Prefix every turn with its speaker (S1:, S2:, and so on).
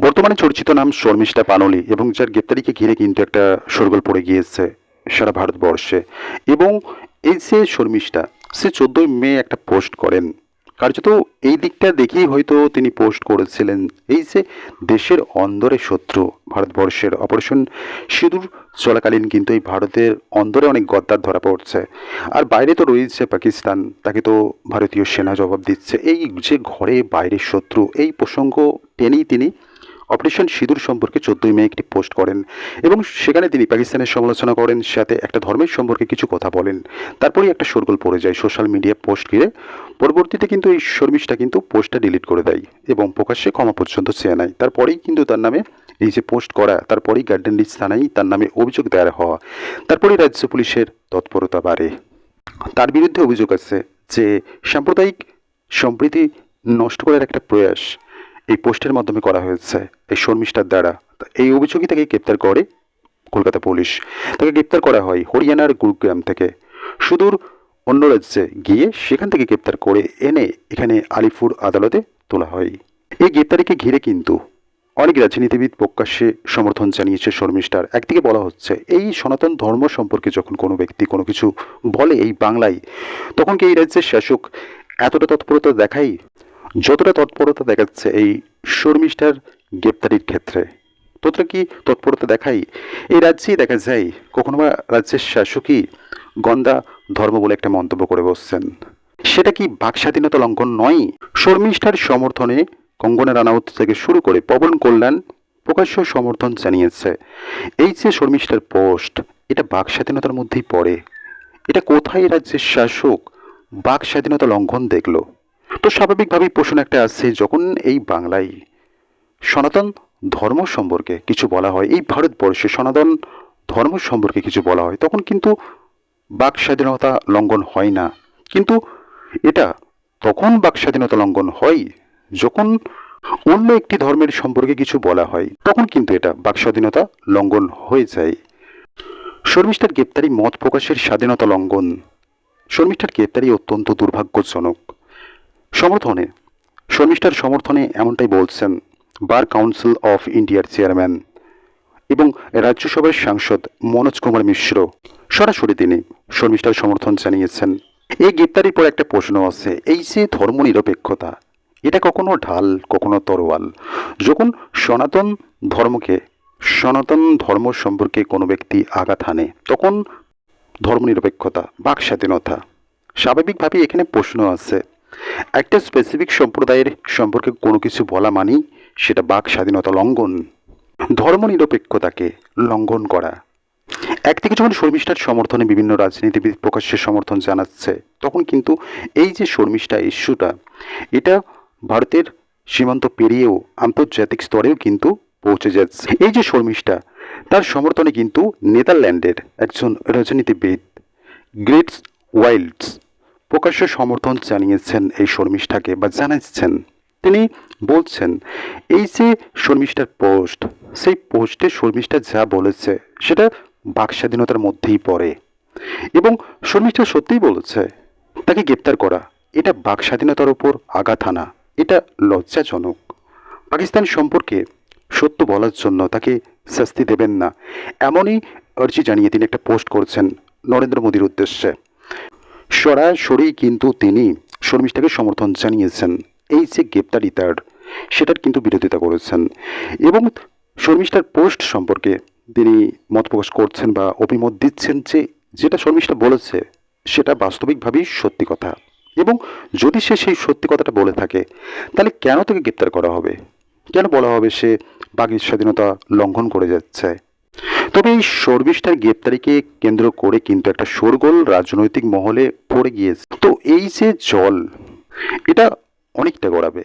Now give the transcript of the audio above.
S1: বর্তমানে চর্চিত নাম শর্মিষ্ঠা পানলি এবং যার গ্রেপ্তারিকে ঘিরে কিন্তু একটা সরগোল পড়ে গিয়েছে সারা ভারতবর্ষে। এবং এই যে শর্মিষ্ঠা, সে চোদ্দোই মে একটা পোস্ট করেন। কার্যত এই দিকটা দেখেই হয়তো তিনি পোস্ট করেছিলেন। এই যে দেশের অন্দরে শত্রু, ভারতবর্ষের অপারেশন সিঁদুর চলাকালীন কিন্তু এই ভারতের অন্দরে অনেক গদ্দার ধরা পড়ছে। আর বাইরে তো রয়েছে পাকিস্তান, তাকে তো ভারতীয় সেনা জবাব দিচ্ছে। এই যে ঘরে বাইরের শত্রু, এই প্রসঙ্গ টেনেই তিনি অপারেশন সিঁদুর সম্পর্কে চোদ্দই মে একটি পোস্ট করেন এবং সেখানে তিনি পাকিস্তানের সমালোচনা করেন, সাথে একটা ধর্মের সম্পর্কে কিছু কথা বলেন। তারপরেই একটা শোরগোল পড়ে যায় সোশ্যাল মিডিয়া পোস্ট ঘিরে। পরবর্তীতে কিন্তু এই শর্মিষ্ঠা কিন্তু পোস্টটা ডিলিট করে দেয় এবং প্রকাশ্যে ক্ষমা পর্যন্ত চেয়ে নেয়। তারপরেই কিন্তু তার নামে এই যে পোস্ট করা, তারপরেই গার্ডেন রিচ থানায় তার নামে অভিযোগ দায়ের হওয়া, তারপরেই রাজ্য পুলিশের তৎপরতা বাড়ে। তার বিরুদ্ধে অভিযোগ আছে যে সাম্প্রদায়িক সম্প্রীতি নষ্ট করার একটা প্রয়াস এই পোস্টের মাধ্যমে করা হয়েছে, এই শর্মিষ্ঠার দ্বারা। এই অভিযোগই তাকে গ্রেপ্তার করে কলকাতা পুলিশ। তাকে গ্রেপ্তার করা হয় হরিয়ানার গুরুগ্রাম থেকে। সুদূর অন্য রাজ্যে গিয়ে সেখান থেকে গ্রেপ্তার করে এনে এখানে আলিপুর আদালতে তোলা হয়। এই গ্রেপ্তারিকে ঘিরে কিন্তু অনেক রাজনীতিবিদ প্রকাশ্যে সমর্থন জানিয়েছে শর্মিষ্ঠার। একদিকে বলা হচ্ছে, এই সনাতন ধর্ম সম্পর্কে যখন কোনো ব্যক্তি কোনো কিছু বলে এই বাংলায়, তখন কি এই রাজ্যের শাসক এতটা তৎপরতা দেখাই যতটা তৎপরতা দেখাচ্ছে এই শর্মিষ্ঠার গ্রেপ্তারির ক্ষেত্রে, ততটা কি তৎপরতা দেখাই এই রাজ্যেই দেখা যায় কখনো বা রাজ্যের শাসকই গন্দা ধর্ম বলে একটা মন্তব্য করে বসছেন। সেটা কি বাক স্বাধীনতা লঙ্ঘন নয়? শর্মিষ্ঠার সমর্থনে কঙ্গনা রানাউত থেকে শুরু করে পবন কল্যাণ প্রকাশ্য সমর্থন জানিয়েছে। এই যে শর্মিষ্ঠার পোস্ট, এটা বাক স্বাধীনতার মধ্যেই পড়ে। এটা কোথায় রাজ্যের শাসক বাক স্বাধীনতা লঙ্ঘন দেখল? তো স্বাভাবিকভাবেই প্রশ্ন একটা আসছে, যখন এই বাংলায় সনাতন ধর্ম সম্পর্কে কিছু বলা হয়, এই ভারতবর্ষে সনাতন ধর্ম সম্পর্কে কিছু বলা হয়, তখন কিন্তু বাক স্বাধীনতা লঙ্ঘন হয় না। কিন্তু এটা তখন বাক স্বাধীনতা লঙ্ঘন হয়, যখন অন্য একটি ধর্মের সম্পর্কে কিছু বলা হয়, তখন কিন্তু এটা বাক স্বাধীনতা লঙ্ঘন হয়ে যায়। শর্মিষ্ঠার গ্রেপ্তারি মত প্রকাশের স্বাধীনতা লঙ্ঘন, শর্মিষ্ঠার গ্রেপ্তারি অত্যন্ত দুর্ভাগ্যজনক। সমর্থনে। শর্মিষ্ঠার সমর্থনে এমনটাই বলছেন বার কাউন্সিল অফ ইন্ডিয়ার চেয়ারম্যান এবং রাজ্যসভার সাংসদ মনোজ কুমার মিশ্র। সরাসরি তিনি শর্মিষ্ঠার সমর্থন জানিয়েছেন। এই গ্রেপ্তারির পর একটা প্রশ্ন আছে, এই যে ধর্মনিরপেক্ষতা, এটা কখনো ঢাল, কখনো তরোয়াল? যখন সনাতন ধর্মকে, সনাতন ধর্ম সম্পর্কে কোনো ব্যক্তি আঘাত হানে, তখন ধর্মনিরপেক্ষতা বাক স্বাধীনতা স্বাভাবিকভাবেই এখানে প্রশ্ন আছে একটা স্পেসিফিক সম্প্রদায়ের সম্পর্কে কোনো কিছু বলা মানেই সেটা বাক স্বাধীনতা লঙ্ঘন। ধর্মনিরপেক্ষতাকে লঙ্ঘন করা। একদিকে যখন শর্মিষ্ঠার সমর্থনে বিভিন্ন রাজনীতিবিদ প্রকাশ্যে সমর্থন জানাচ্ছে, তখন কিন্তু এই যে শর্মিষ্ঠা ইস্যুটা, এটা ভারতের সীমান্ত পেরিয়েও আন্তর্জাতিক স্তরেও কিন্তু পৌঁছে যাচ্ছে। এই যে শর্মিষ্ঠা, তার সমর্থনে কিন্তু নেদারল্যান্ডের একজন রাজনীতিবিদ, গ্রেটস ওয়াইল্ডস প্রকাশ্য সমর্থন জানিয়েছেন এই শর্মিষ্ঠাকে বা জানাচ্ছেন। তিনি বলছেন, এই যে শর্মিষ্ঠার পোস্ট, সেই পোস্টে শর্মিষ্ঠা যা বলেছে, সেটা বাক স্বাধীনতার মধ্যেই পড়ে। এবং শর্মিষ্ঠা সত্যিই বলেছে, তাকে গ্রেপ্তার করা, এটা বাক স্বাধীনতার ওপর আঘাত আনা, এটা লজ্জাজনক। পাকিস্তান সম্পর্কে সত্য বলার জন্য তাকে শাস্তি দেবেন না। এমনই আর্জি জানিয়ে তিনি একটা পোস্ট করছেন নরেন্দ্র মোদীর উদ্দেশ্যে। সরাসরি কিন্তু তিনি শর্মিষ্ঠাকে সমর্থন জানিয়েছেন। এই যে গ্রেপ্তারি তার, সেটার কিন্তু বিরোধিতা করেছেন। এবং শর্মিষ্ঠার পোস্ট সম্পর্কে তিনি মত প্রকাশ করছেন বা অভিমত দিচ্ছেন যে যেটা শর্মিষ্ঠা বলেছে, সেটা বাস্তবিকভাবেই সত্যি কথা। এবং যদি সে সেই সত্যি কথাটা বলে থাকে, তাহলে কেন তাকে গ্রেপ্তার করা হবে? কেন বলা হবে সে বাগের স্বাধীনতা লঙ্ঘন করে যাচ্ছে? তবে এই শর্মিষ্ঠার গ্রেপ্তারিকে কেন্দ্র করে কিন্তু একটা শোরগোল রাজনৈতিক মহলে পড়ে গিয়েছে। তো এই যে জল, এটা অনেকটা গড়াবে।